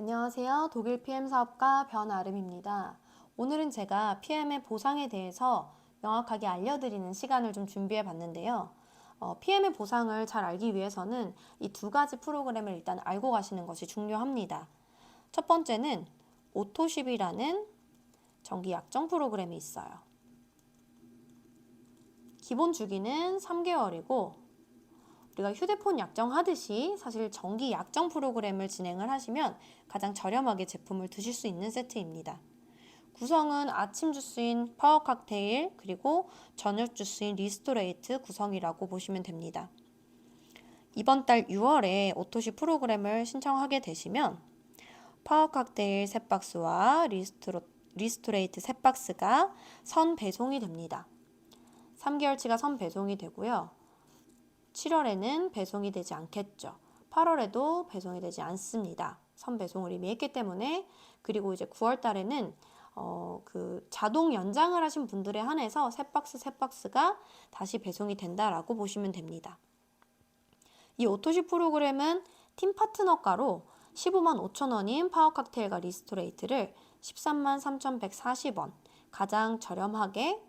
안녕하세요. 독일 PM 사업가 변아름입니다. 오늘은 제가 PM의 보상에 대해서 명확하게 알려드리는 시간을 좀 준비해 봤는데요. 어, PM의 보상을 잘 알기 위해서는 이 두 가지 프로그램을 일단 알고 가시는 것이 중요합니다. 첫 번째는 오토십이라는 정기 약정 프로그램이 있어요. 기본 주기는 3개월이고 우리가 휴대폰 약정 하듯이 사실 정기 약정 프로그램을 진행을 하시면 가장 저렴하게 제품을 드실 수 있는 세트입니다. 구성은 아침 주스인 파워 칵테일 그리고 저녁 주스인 리스토레이트 구성이라고 보시면 됩니다. 이번 달 6월에 오토시 프로그램을 신청하게 되시면 파워 칵테일 3박스와 리스토, 리스토레이트 3박스가 선 배송이 됩니다. 3개월치가 선 배송이 되고요. 7월에는 배송이 되지 않겠죠. 8월에도 배송이 되지 않습니다. 선 배송을 이미 했기 때문에 그리고 이제 9월 달에는 어, 그 자동 연장을 하신 분들에 한해서 세 박스 세 박스가 다시 배송이 된다라고 보시면 됩니다. 이 오토시 프로그램은 팀 파트너가로 15만 5천 원인 파워 칵테일과 리스토레이트를 13만 3,140원 가장 저렴하게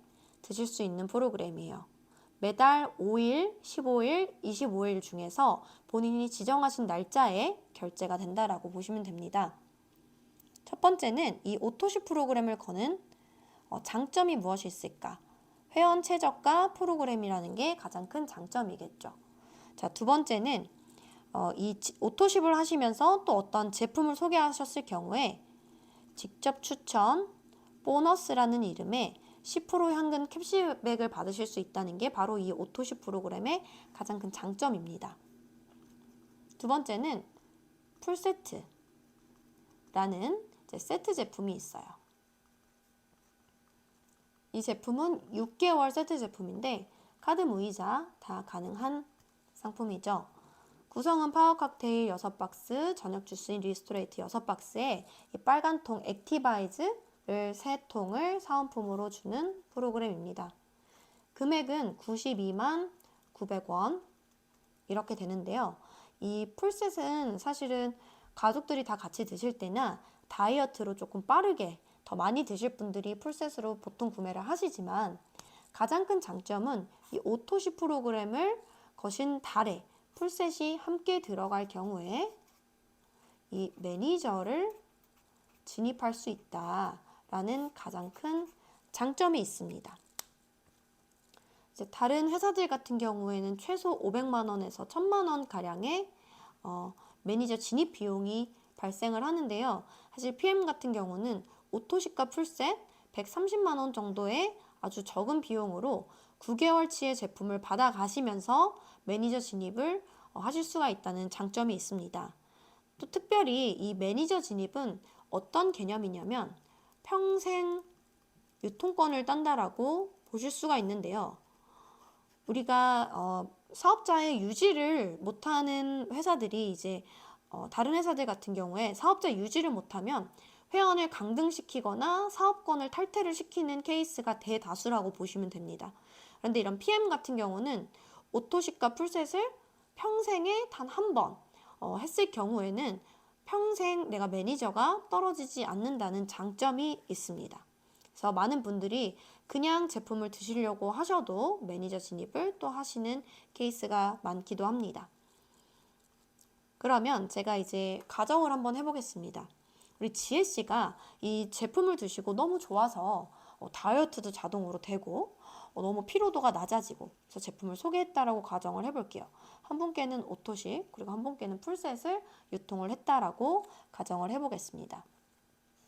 드실 수 있는 프로그램이에요. 매달 5일, 15일, 25일 중에서 본인이 지정하신 날짜에 결제가 된다라고 보시면 됩니다. 첫 번째는 이 오토시 프로그램을 거는 어, 장점이 무엇이 있을까? 회원 최저가 프로그램이라는 게 가장 큰 장점이겠죠. 자, 두 번째는 어, 이 오토십을 하시면서 또 어떤 제품을 소개하셨을 경우에 직접 추천, 보너스라는 이름의 10% 현금 캡시백을 받으실 수 있다는 게 바로 이 오토십 프로그램의 가장 큰 장점입니다. 두 번째는 풀세트라는 세트 제품이 있어요. 이 제품은 6개월 세트 제품인데 카드 무이자 다 가능한 상품이죠. 구성은 파워 칵테일 6박스, 저녁 주스인 리스토레이트 6박스에 이 빨간 통 액티바이즈 를 3통을 사은품으로 주는 프로그램입니다. 금액은 92만 900원 이렇게 되는데요. 이 풀셋은 사실은 가족들이 다 같이 드실 때나 다이어트로 조금 빠르게 더 많이 드실 분들이 풀셋으로 보통 구매를 하시지만 가장 큰 장점은 이 오토시 프로그램을 거신 달에 풀셋이 함께 들어갈 경우에 이 매니저를 진입할 수 있다. 라는 가장 큰 장점이 있습니다. 다른 회사들 같은 경우에는 최소 500만 원에서 1000만 원 가량의 어, 매니저 진입 비용이 발생을 하는데요. 사실 PM 같은 경우는 오토시가 풀셋 130만 원 정도의 아주 적은 비용으로 9개월치의 제품을 받아 가시면서 매니저 진입을 어, 하실 수가 있다는 장점이 있습니다. 또 특별히 이 매니저 진입은 어떤 개념이냐면 평생 유통권을 딴다라고 보실 수가 있는데요. 우리가 어, 사업자의 유지를 못하는 회사들이 이제 어, 다른 회사들 같은 경우에 사업자 유지를 못하면 회원을 강등시키거나 사업권을 탈퇴를 시키는 케이스가 대다수라고 보시면 됩니다. 그런데 이런 PM 같은 경우는 오토시가 풀셋을 평생에 단 한번 어, 했을 경우에는 평생 내가 매니저가 떨어지지 않는다는 장점이 있습니다. 그래서 많은 분들이 그냥 제품을 드시려고 하셔도 매니저 진입을 또 하시는 케이스가 많기도 합니다. 그러면 제가 이제 가정을 한번 해보겠습니다. 우리 지혜 씨가 이 제품을 드시고 너무 좋아서 어, 다이어트도 자동으로 되고 어, 너무 피로도가 낮아지고 그래서 제품을 소개했다라고 가정을 해볼게요. 한 분께는 오토식 그리고 한 분께는 풀셋을 유통을 했다라고 가정을 해보겠습니다.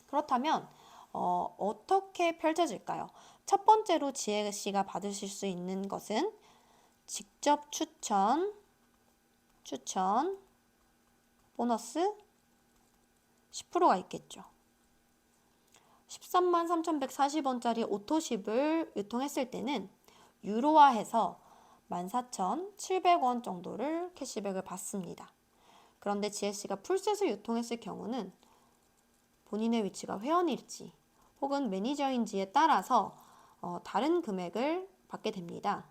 그렇다면 어, 어떻게 펼쳐질까요? 첫 번째로 지혜 씨가 받으실 수 있는 것은 직접 추천, 추천, 보너스 10%가 있겠죠. 13만 3,140원짜리 오토십을 유통했을 때는 유로화해서 14,700원 정도를 캐시백을 받습니다. 그런데 지혜씨가 풀셋을 유통했을 경우는 본인의 위치가 회원일지 혹은 매니저인지에 따라서 어, 다른 금액을 받게 됩니다.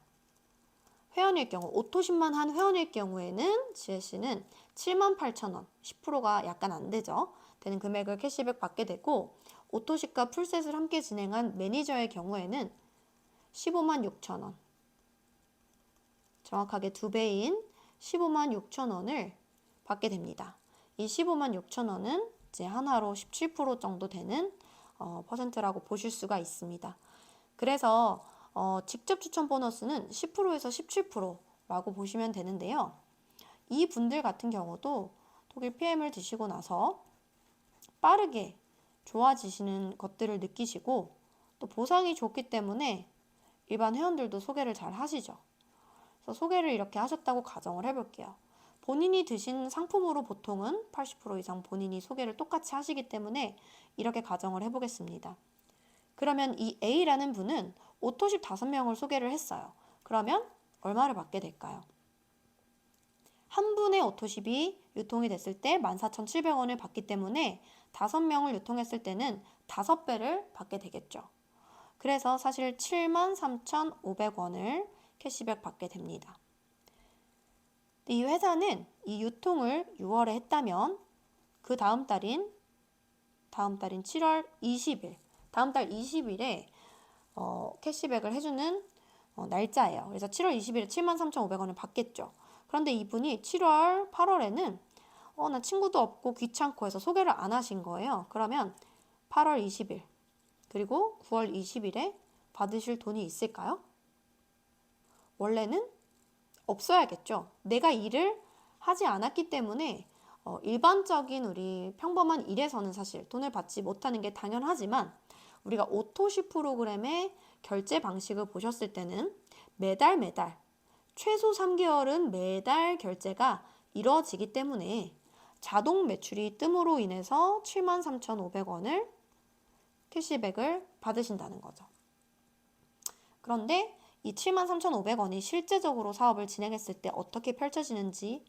회원일 경우 오토십만 한 회원일 경우에는 GSC는 78,000원 10%가 약간 안 되죠. 되는 금액을 캐시백 받게 되고 오토십과 풀셋을 함께 진행한 매니저의 경우에는 15만 6천 원 정확하게 두 배인 15만 6천 원을 받게 됩니다. 이 15만 6천 원은 이제 하나로 17% 정도 되는 어, 퍼센트라고 보실 수가 있습니다. 그래서 어, 직접 추천 보너스는 10%에서 17%라고 보시면 되는데요. 이 분들 같은 경우도 독일 PM을 드시고 나서 빠르게 좋아지시는 것들을 느끼시고 또 보상이 좋기 때문에 일반 회원들도 소개를 잘 하시죠. 그래서 소개를 이렇게 하셨다고 가정을 해볼게요. 본인이 드신 상품으로 보통은 80% 이상 본인이 소개를 똑같이 하시기 때문에 이렇게 가정을 해보겠습니다. 그러면 이 A라는 분은 오토십 5명을 소개를 했어요. 그러면 얼마를 받게 될까요? 한 분의 오토십이 유통이 됐을 때 14,700원을 받기 때문에 5명을 유통했을 때는 5배를 받게 되겠죠. 그래서 사실 73,500원을 캐시백 받게 됩니다. 이 회사는 이 유통을 6월에 했다면 그 다음 달인 다음 달인 7월 20일 다음 달 20일에 어, 캐시백을 해주는 어, 날짜예요. 그래서 7월 20일에 73,500원을 받겠죠. 그런데 이분이 7월, 8월에는 어, 나 친구도 없고 귀찮고 해서 소개를 안 하신 거예요. 그러면 8월 20일 그리고 9월 20일에 받으실 돈이 있을까요? 원래는 없어야겠죠. 내가 일을 하지 않았기 때문에 어, 일반적인 우리 평범한 일에서는 사실 돈을 받지 못하는 게 당연하지만 우리가 오토시 프로그램의 결제 방식을 보셨을 때는 매달 매달 최소 3개월은 매달 결제가 이루어지기 때문에 자동 매출이 뜸으로 인해서 73,500원을 캐시백을 받으신다는 거죠. 그런데 이 73,500원이 실제적으로 사업을 진행했을 때 어떻게 펼쳐지는지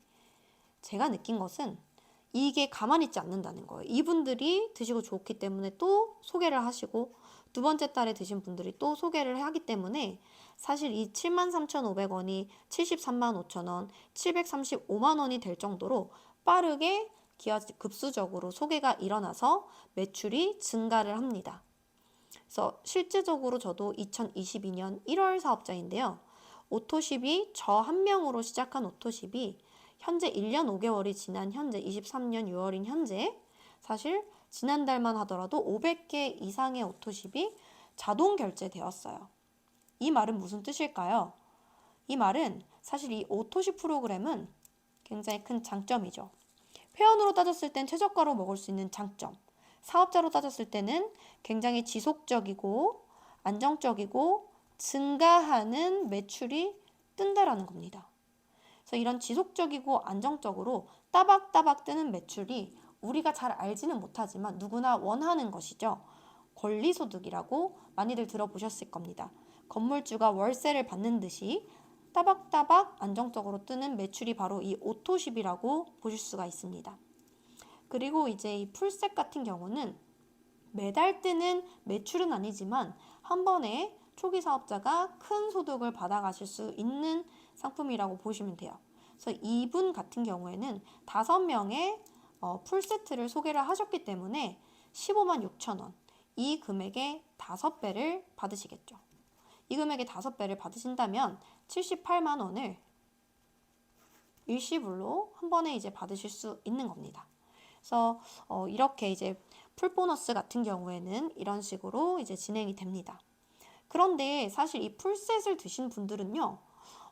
제가 느낀 것은 이게 가만히 있지 않는다는 거예요. 이분들이 드시고 좋기 때문에 또 소개를 하시고 두 번째 달에 드신 분들이 또 소개를 하기 때문에 사실 이 73,500원이 73만 5천 원, 735만 원이 될 정도로 빠르게 기하 급수적으로 소개가 일어나서 매출이 증가를 합니다. 그래서 실제적으로 저도 2022년 1월 사업자인데요. 오토십이 저 한 명으로 시작한 오토십이 현재 1년 5개월이 지난 현재 23년 6월인 현재 사실 지난달만 하더라도 500개 이상의 오토십이 자동 결제되었어요. 이 말은 무슨 뜻일까요? 이 말은 사실 이 오토십 프로그램은 굉장히 큰 장점이죠. 회원으로 따졌을 땐 최저가로 먹을 수 있는 장점. 사업자로 따졌을 때는 굉장히 지속적이고 안정적이고 증가하는 매출이 뜬다라는 겁니다. 그래서 이런 지속적이고 안정적으로 따박따박 뜨는 매출이 우리가 잘 알지는 못하지만 누구나 원하는 것이죠. 권리소득이라고 많이들 들어보셨을 겁니다. 건물주가 월세를 받는 듯이 따박따박 안정적으로 뜨는 매출이 바로 이 오토십이라고 보실 수가 있습니다. 그리고 이제 이 풀셋 같은 경우는 매달 뜨는 매출은 아니지만 한 번에 초기 사업자가 큰 소득을 받아가실 수 있는 상품이라고 보시면 돼요. 그래서 이분 같은 경우에는 다섯 명의 어, 풀세트를 소개를 하셨기 때문에 15만 6천 원. 이 금액의 다섯 배를 받으시겠죠. 이 금액의 다섯 배를 받으신다면 78만 원을 일시불로 한 번에 이제 받으실 수 있는 겁니다. 그래서 어, 이렇게 이제 풀 보너스 같은 경우에는 이런 식으로 이제 진행이 됩니다. 그런데 사실 이 풀셋을 드신 분들은요.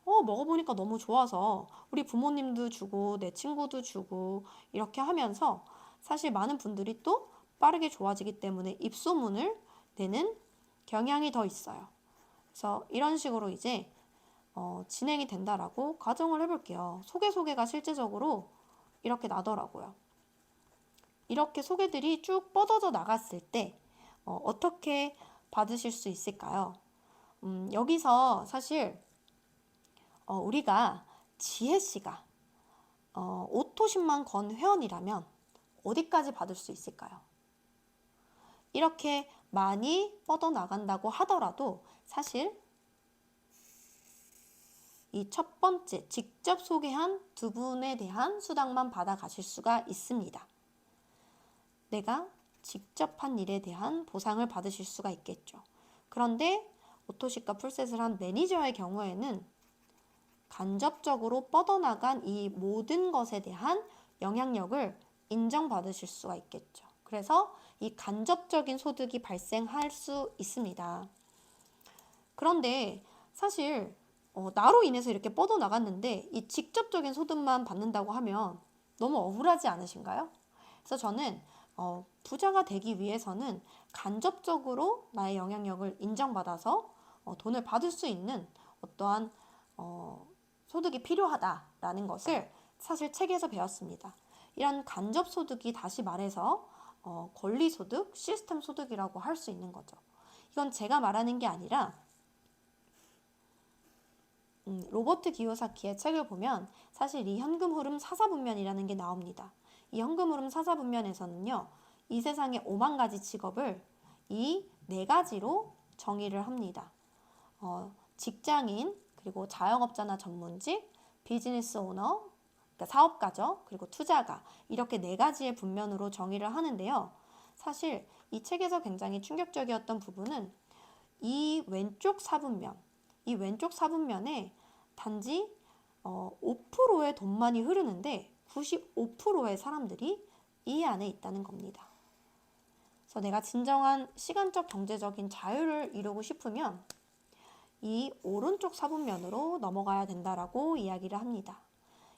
어, 먹어보니까 너무 좋아서 우리 부모님도 주고 내 친구도 주고 이렇게 하면서 사실 많은 분들이 또 빠르게 좋아지기 때문에 입소문을 내는 경향이 더 있어요. 그래서 이런 식으로 이제 어, 진행이 된다라고 가정을 해볼게요. 소개 소개가 실제적으로 이렇게 나더라고요. 이렇게 소개들이 쭉 뻗어져 나갔을 때 어, 떻게 받으실 수 있을까요? 음, 여기서 사실 어, 우리가 지혜 씨가 어, 오토십만 건 회원이라면 어디까지 받을 수 있을까요? 이렇게 많이 뻗어나간다고 하더라도 사실 이 첫 번째 직접 소개한 두 분에 대한 수당만 받아가실 수가 있습니다. 내가 직접 한 일에 대한 보상을 받으실 수가 있겠죠. 그런데 오토시카 풀셋을 한 매니저의 경우에는 간접적으로 뻗어나간 이 모든 것에 대한 영향력을 인정받으실 수가 있겠죠. 그래서 이 간접적인 소득이 발생할 수 있습니다. 그런데 사실 어, 나로 인해서 이렇게 뻗어나갔는데 이 직접적인 소득만 받는다고 하면 너무 억울하지 않으신가요? 그래서 저는 어, 부자가 되기 위해서는 간접적으로 나의 영향력을 인정받아서 어, 돈을 받을 수 있는 어떠한 어, 소득이 필요하다라는 것을 사실 책에서 배웠습니다. 이런 간접 소득이 다시 말해서 어, 권리 소득, 시스템 소득이라고 할 수 있는 거죠. 이건 제가 말하는 게 아니라 음, 로버트 기요사키의 책을 보면 사실 이 현금 흐름 사사분면이라는 게 나옵니다. 이 현금 흐름 사사분면에서는요, 이 세상의 5만 가지 직업을 이 네 가지로 정의를 합니다. 어, 직장인, 그리고 자영업자나 전문직, 비즈니스 오너, 그러니까 사업가죠. 그리고 투자가 이렇게 네 가지의 분면으로 정의를 하는데요. 사실 이 책에서 굉장히 충격적이었던 부분은 이 왼쪽 사분면, 이 왼쪽 사분면에 단지 어, 5%의 돈만이 흐르는데 95%의 사람들이 이 안에 있다는 겁니다. 그래서 내가 진정한 시간적 경제적인 자유를 이루고 싶으면 이 오른쪽 사분면으로 넘어가야 된다라고 이야기를 합니다.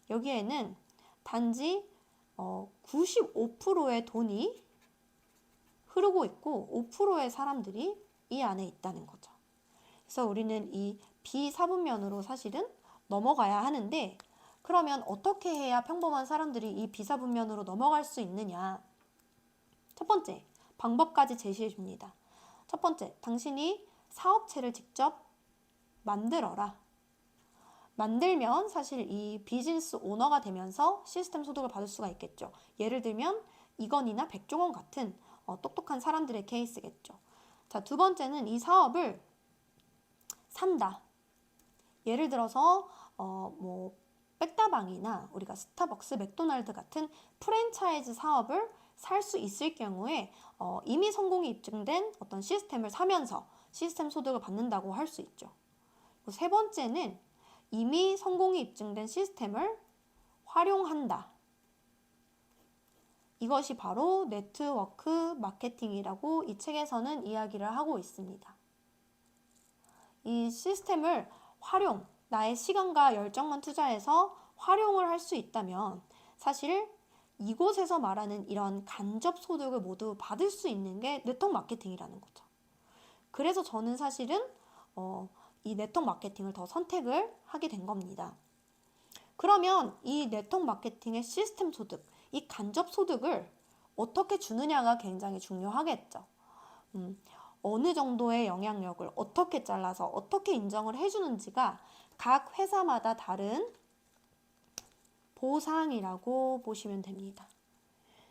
여기에는 단지 어, 95%의 돈이 흐르고 있고 5%의 사람들이 이 안에 있다는 거죠. 그래서 우리는 이 비사분면으로 사실은 넘어가야 하는데 그러면 어떻게 해야 평범한 사람들이 이 비사분면으로 넘어갈 수 있느냐? 첫 번째, 방법까지 제시해 줍니다. 첫 번째, 당신이 사업체를 직접 만들어라. 만들면 사실 이 비즈니스 오너가 되면서 시스템 소득을 받을 수가 있겠죠. 예를 들면 이건이나 백종원 같은 어, 똑똑한 사람들의 케이스겠죠. 자, 두 번째는 이 사업을 산다. 예를 들어서 어, 뭐 백다방이나 우리가 스타벅스, 맥도날드 같은 프랜차이즈 사업을 살 수 있을 경우에 어, 이미 성공이 입증된 어떤 시스템을 사면서 시스템 소득을 받는다고 할 수 있죠. 세 번째는 이미 성공이 입증된 시스템을 활용한다. 이것이 바로 네트워크 마케팅이라고 이 책에서는 이야기를 하고 있습니다. 이 시스템을 활용, 나의 시간과 열정만 투자해서 활용을 할 수 있다면 사실 이곳에서 말하는 이런 간접 소득을 모두 받을 수 있는 게 네트워크 마케팅이라는 거죠. 그래서 저는 사실은 어, 이 네트워크 마케팅을 더 선택을 하게 된 겁니다. 그러면 이 네트워크 마케팅의 시스템 소득, 이 간접 소득을 어떻게 주느냐가 굉장히 중요하겠죠. 음, 어느 정도의 영향력을 어떻게 잘라서 어떻게 인정을 해주는지가 각 회사마다 다른 보상이라고 보시면 됩니다.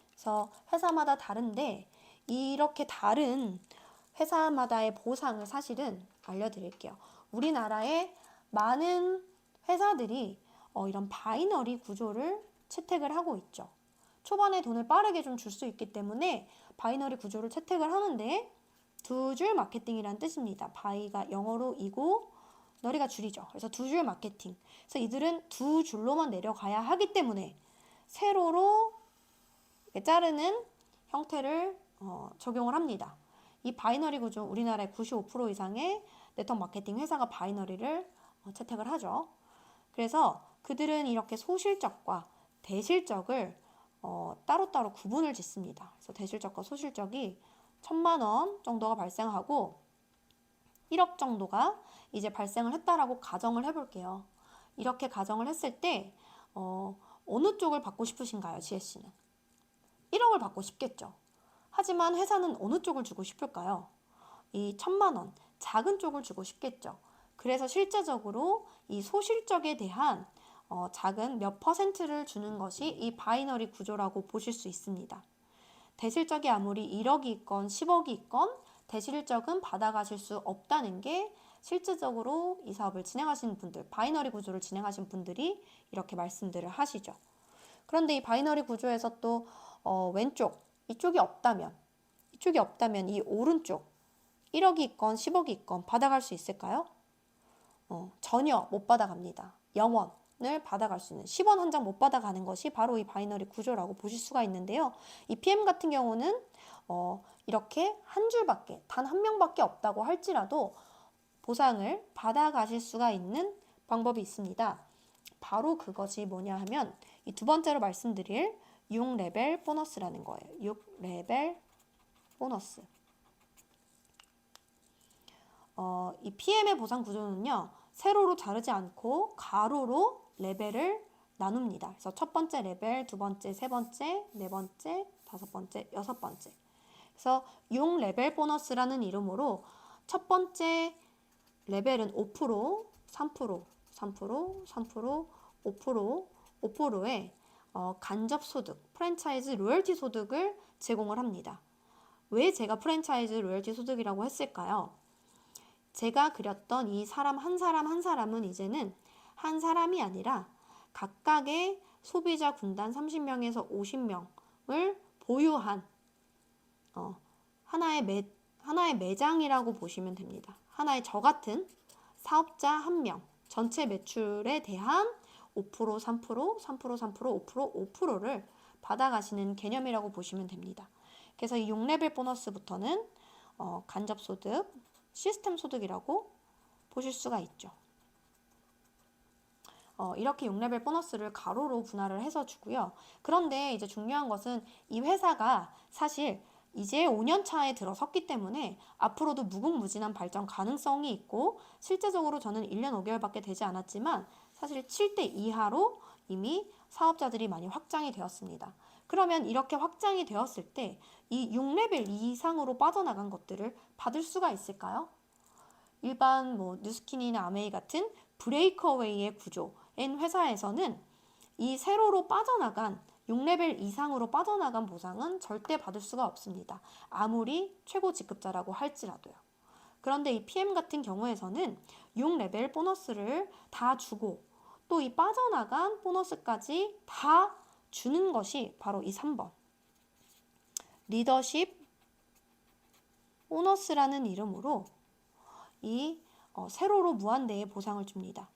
그래서 회사마다 다른데 이렇게 다른 회사마다의 보상을 사실은 알려드릴게요. 우리나라의 많은 회사들이 어, 이런 바이너리 구조를 채택을 하고 있죠. 초반에 돈을 빠르게 좀 줄 수 있기 때문에 바이너리 구조를 채택을 하는데 두 줄 마케팅이란 뜻입니다. 바이가 영어로 이고 너리가 줄이죠. 그래서 두 줄 마케팅. 그래서 이들은 두 줄로만 내려가야 하기 때문에 세로로 자르는 형태를 어, 적용을 합니다. 이 바이너리 구조 우리나라의 95% 이상의 네트워크 마케팅 회사가 바이너리를 어, 채택을 하죠. 그래서 그들은 이렇게 소실적과 대실적을 어, 따로따로 구분을 짓습니다. 그래서 대실적과 소실적이 천만 원 정도가 발생하고 1억 정도가 이제 발생을 했다라고 가정을 해볼게요. 이렇게 가정을 했을 때 어, 어느 쪽을 받고 싶으신가요, 지혜 씨는? 1억을 받고 싶겠죠. 하지만 회사는 어느 쪽을 주고 싶을까요? 이 천만 원, 작은 쪽을 주고 싶겠죠. 그래서 실제적으로 이 소실적에 대한 어, 작은 몇 퍼센트를 주는 것이 이 바이너리 구조라고 보실 수 있습니다. 대실적이 아무리 1억이 있건 10억이 있건 대실적은 받아가실 수 없다는 게 실질적으로 이 사업을 진행하시는 분들, 바이너리 구조를 진행하신 분들이 이렇게 말씀들을 하시죠. 그런데 이 바이너리 구조에서 또 어, 왼쪽 이쪽이 없다면 이쪽이 없다면 이 오른쪽 1억이 있건 10억이 있건 받아갈 수 있을까요? 어, 전혀 못 받아갑니다. 0원 을 받아갈 수 있는 10원 한 장 못 받아가는 것이 바로 이 바이너리 구조라고 보실 수가 있는데요. 이 PM 같은 경우는 어, 이렇게 한 줄밖에 단 한 명밖에 없다고 할지라도 보상을 받아가실 수가 있는 방법이 있습니다. 바로 그것이 뭐냐 하면 이 두 번째로 말씀드릴 6레벨 보너스라는 거예요. 6레벨 보너스. 어, 이 PM의 보상 구조는요, 세로로 자르지 않고 가로로 레벨을 나눕니다. 그래서 첫 번째 레벨, 두 번째, 세 번째, 네 번째, 다섯 번째, 여섯 번째. 그래서 6 레벨 보너스라는 이름으로 첫 번째 레벨은 5%, 3%, 3%, 3%, 5%, 5%의 어, 간접 소득, 프랜차이즈 로열티 소득을 제공을 합니다. 왜 제가 프랜차이즈 로열티 소득이라고 했을까요? 제가 그렸던 이 사람 한 사람 한 사람은 이제는 한 사람이 아니라 각각의 소비자 군단 30명에서 50명을 보유한 어, 하나의 매, 하나의 매장이라고 보시면 됩니다. 하나의 저 같은 사업자 한 명, 전체 매출에 대한 5%, 3%, 3%, 3%, 5%, 5%를 받아가시는 개념이라고 보시면 됩니다. 그래서 이 6레벨 보너스부터는 어, 간접소득, 시스템 소득이라고 보실 수가 있죠. 어, 이렇게 6레벨 보너스를 가로로 분할을 해서 주고요. 그런데 이제 중요한 것은 이 회사가 사실 이제 5년 차에 들어섰기 때문에 앞으로도 무궁무진한 발전 가능성이 있고 실제적으로 저는 1년 5개월밖에 되지 않았지만 사실 7대 이하로 이미 사업자들이 많이 확장이 되었습니다. 그러면 이렇게 확장이 되었을 때 이 6레벨 이상으로 빠져나간 것들을 받을 수가 있을까요? 일반 뭐 뉴스킨이나 아메이 같은 브레이커웨이의 구조인 회사에서는 이 세로로 빠져나간 6레벨 이상으로 빠져나간 보상은 절대 받을 수가 없습니다. 아무리 최고 직급자라고 할지라도요. 그런데 이 PM 같은 경우에서는 6레벨 보너스를 다 주고 또 이 빠져나간 보너스까지 다 주는 것이 바로 이 3번. 리더십 보너스라는 이름으로 이 어, 세로로 무한대의 보상을 줍니다.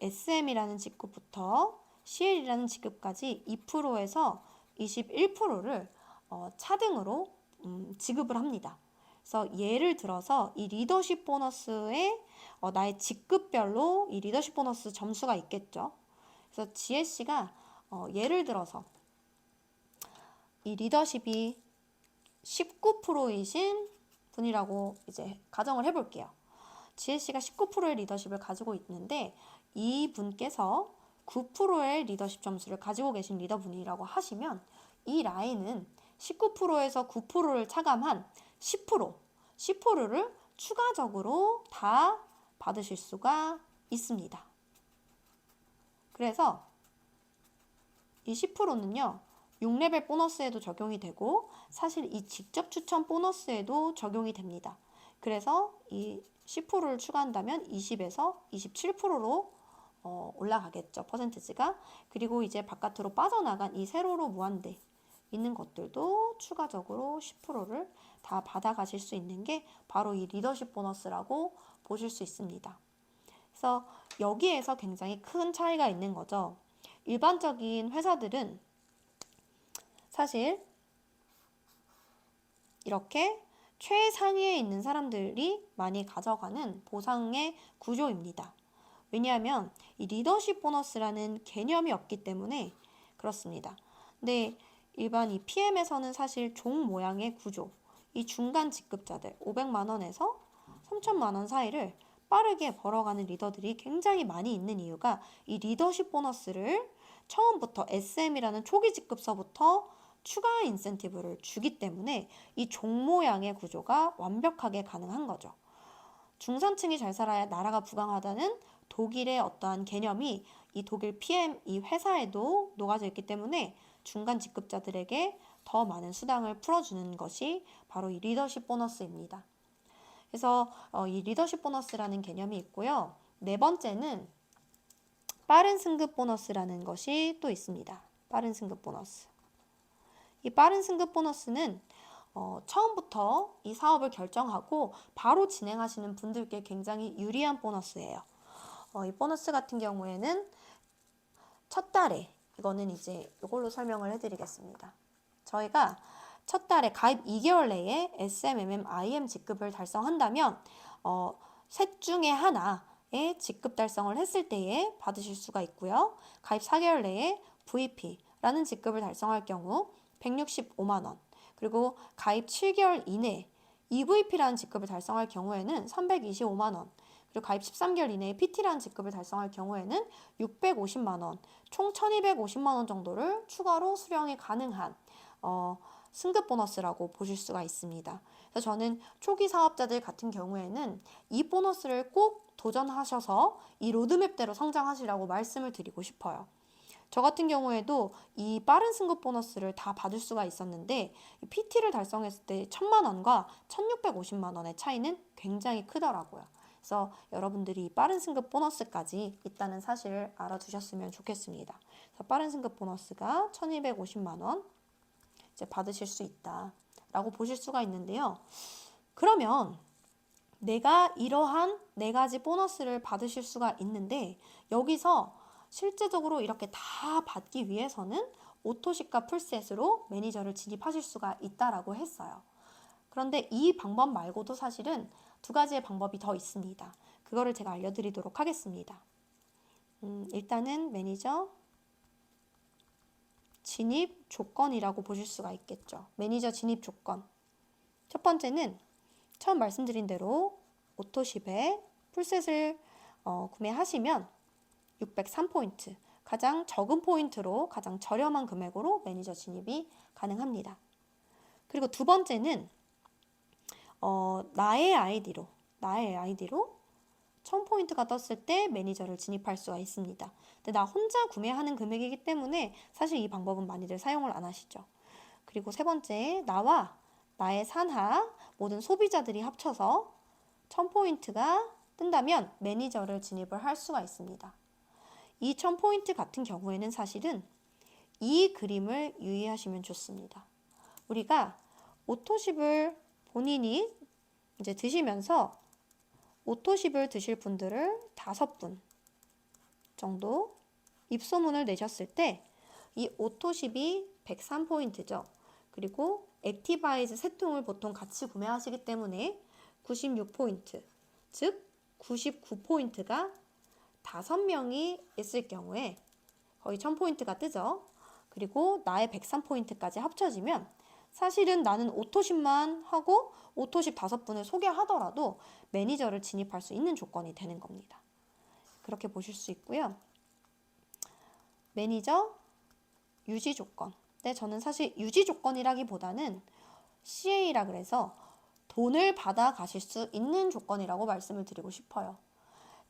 SM이라는 직급부터 CL이라는 직급까지 2%에서 21%를 어, 차등으로 음, 지급을 합니다. 그래서 예를 들어서 이 리더십 보너스에 어, 나의 직급별로 이 리더십 보너스 점수가 있겠죠. 그래서 지혜 씨가 어, 예를 들어서 이 리더십이 19%이신 분이라고 이제 가정을 해볼게요. 지혜 씨가 19%의 리더십을 가지고 있는데 이 분께서 9%의 리더십 점수를 가지고 계신 리더분이라고 하시면 이 라인은 19%에서 9%를 차감한 10%, 10%를 추가적으로 다 받으실 수가 있습니다. 그래서 이 10%는요, 6레벨 보너스에도 적용이 되고, 사실 이 직접 추천 보너스에도 적용이 됩니다. 그래서 이 10%를 추가한다면 20에서 27%로 어, 올라가겠죠, 퍼센티지가. 그리고 이제 바깥으로 빠져나간 이 세로로 무한대 있는 것들도 추가적으로 10%를 다 받아가실 수 있는 게 바로 이 리더십 보너스라고 보실 수 있습니다. 그래서 여기에서 굉장히 큰 차이가 있는 거죠. 일반적인 회사들은 사실 이렇게 최상위에 있는 사람들이 많이 가져가는 보상의 구조입니다. 왜냐하면 이 리더십 보너스라는 개념이 없기 때문에 그렇습니다. 근데 일반 이 PM에서는 사실 종 모양의 구조, 이 중간 직급자들 500만 원에서 3천만 원 사이를 빠르게 벌어가는 리더들이 굉장히 많이 있는 이유가 이 리더십 보너스를 처음부터 SM이라는 초기 직급서부터 추가 인센티브를 주기 때문에 이 종 모양의 구조가 완벽하게 가능한 거죠. 중산층이 잘 살아야 나라가 부강하다는 독일의 어떠한 개념이 이 독일 PM 이 회사에도 녹아져 있기 때문에 중간 직급자들에게 더 많은 수당을 풀어주는 것이 바로 이 리더십 보너스입니다. 그래서 어, 이 리더십 보너스라는 개념이 있고요. 네 번째는 빠른 승급 보너스라는 것이 또 있습니다. 빠른 승급 보너스. 이 빠른 승급 보너스는 어, 처음부터 이 사업을 결정하고 바로 진행하시는 분들께 굉장히 유리한 보너스예요. 어, 이 보너스 같은 경우에는 첫 달에 이거는 이제 이걸로 설명을 해드리겠습니다. 저희가 첫 달에 가입 2개월 내에 SMMM IM 직급을 달성한다면 어, 셋 중에 하나의 직급 달성을 했을 때에 받으실 수가 있고요. 가입 4개월 내에 VP라는 직급을 달성할 경우 165만 원, 그리고 가입 7개월 이내 EVP라는 직급을 달성할 경우에는 325만 원, 그리고 가입 13개월 이내에 PT라는 직급을 달성할 경우에는 650만 원, 총 1250만 원 정도를 추가로 수령이 가능한 어, 승급 보너스라고 보실 수가 있습니다. 그래서 저는 초기 사업자들 같은 경우에는 이 보너스를 꼭 도전하셔서 이 로드맵대로 성장하시라고 말씀을 드리고 싶어요. 저 같은 경우에도 이 빠른 승급 보너스를 다 받을 수가 있었는데 PT를 달성했을 때 1000만 원과 1650만 원의 차이는 굉장히 크더라고요. 그래서 여러분들이 빠른 승급 보너스까지 있다는 사실을 알아두셨으면 좋겠습니다. 빠른 승급 보너스가 1250만 원 이제 받으실 수 있다라고 보실 수가 있는데요. 그러면 내가 이러한 네 가지 보너스를 받으실 수가 있는데 여기서 실제적으로 이렇게 다 받기 위해서는 오토식과 풀셋으로 매니저를 진입하실 수가 있다라고 했어요. 그런데 이 방법 말고도 사실은 두 가지의 방법이 더 있습니다. 그거를 제가 알려드리도록 하겠습니다. 음, 일단은 매니저 진입 조건이라고 보실 수가 있겠죠. 매니저 진입 조건. 첫 번째는 처음 말씀드린 대로 오토십에 풀셋을 어, 구매하시면 603포인트, 가장 적은 포인트로 가장 저렴한 금액으로 매니저 진입이 가능합니다. 그리고 두 번째는 어, 나의 아이디로, 나의 아이디로 1000포인트가 떴을 때 매니저를 진입할 수가 있습니다. 근데 나 혼자 구매하는 금액이기 때문에 사실 이 방법은 많이들 사용을 안 하시죠. 그리고 세 번째, 나와 나의 산하 모든 소비자들이 합쳐서 1000포인트가 뜬다면 매니저를 진입을 할 수가 있습니다. 이 1000포인트 같은 경우에는 사실은 이 그림을 유의하시면 좋습니다. 우리가 오토십을 본인이 이제 드시면서 오토십을 드실 분들을 다섯 분 정도 입소문을 내셨을 때 이 오토십이 103포인트죠. 그리고 액티바이즈 세 통을 보통 같이 구매하시기 때문에 96포인트, 즉 99포인트가 다섯 명이 있을 경우에 거의 1000포인트가 뜨죠. 그리고 나의 103포인트까지 합쳐지면 사실은 나는 오토십만 하고 오토십 다섯 분을 소개하더라도 매니저를 진입할 수 있는 조건이 되는 겁니다. 그렇게 보실 수 있고요. 매니저 유지 조건. 네, 저는 사실 유지 조건이라기보다는 CA라 그래서 돈을 받아 가실 수 있는 조건이라고 말씀을 드리고 싶어요.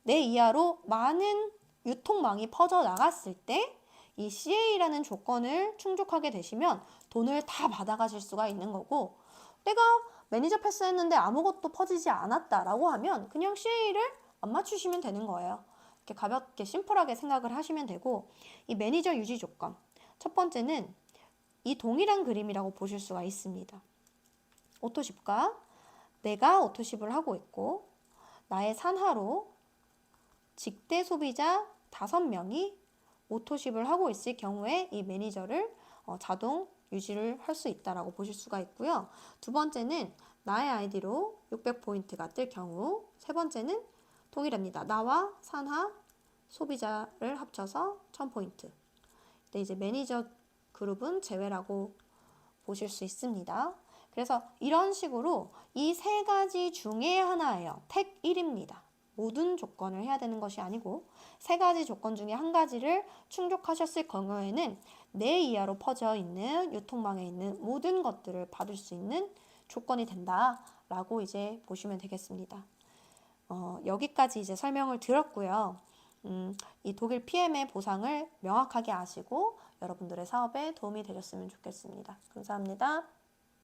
내 이하로 많은 유통망이 퍼져 나갔을 때 이 CA라는 조건을 충족하게 되시면 돈을 다 받아가실 수가 있는 거고 내가 매니저 패스했는데 아무것도 퍼지지 않았다라고 하면 그냥 CA를 안 맞추시면 되는 거예요. 이렇게 가볍게 심플하게 생각을 하시면 되고 이 매니저 유지 조건 첫 번째는 이 동일한 그림이라고 보실 수가 있습니다. 오토십과 내가 오토십을 하고 있고 나의 산하로 직대 소비자 5명이 오토십을 하고 있을 경우에 이 매니저를 어, 자동 유지를 할 수 있다라고 보실 수가 있고요. 두 번째는 나의 아이디로 600포인트가 뜰 경우 세 번째는 동일합니다. 나와 산하 소비자를 합쳐서 1000포인트. 근데 이제 매니저 그룹은 제외라고 보실 수 있습니다. 그래서 이런 식으로 이 세 가지 중에 하나예요. 택 1입니다. 모든 조건을 해야 되는 것이 아니고 세 가지 조건 중에 한 가지를 충족하셨을 경우에는 내 이하로 퍼져 있는 유통망에 있는 모든 것들을 받을 수 있는 조건이 된다라고 이제 보시면 되겠습니다. 어, 여기까지 이제 설명을 드렸고요. 음, 이 독일 PM의 보상을 명확하게 아시고 여러분들의 사업에 도움이 되셨으면 좋겠습니다. 감사합니다.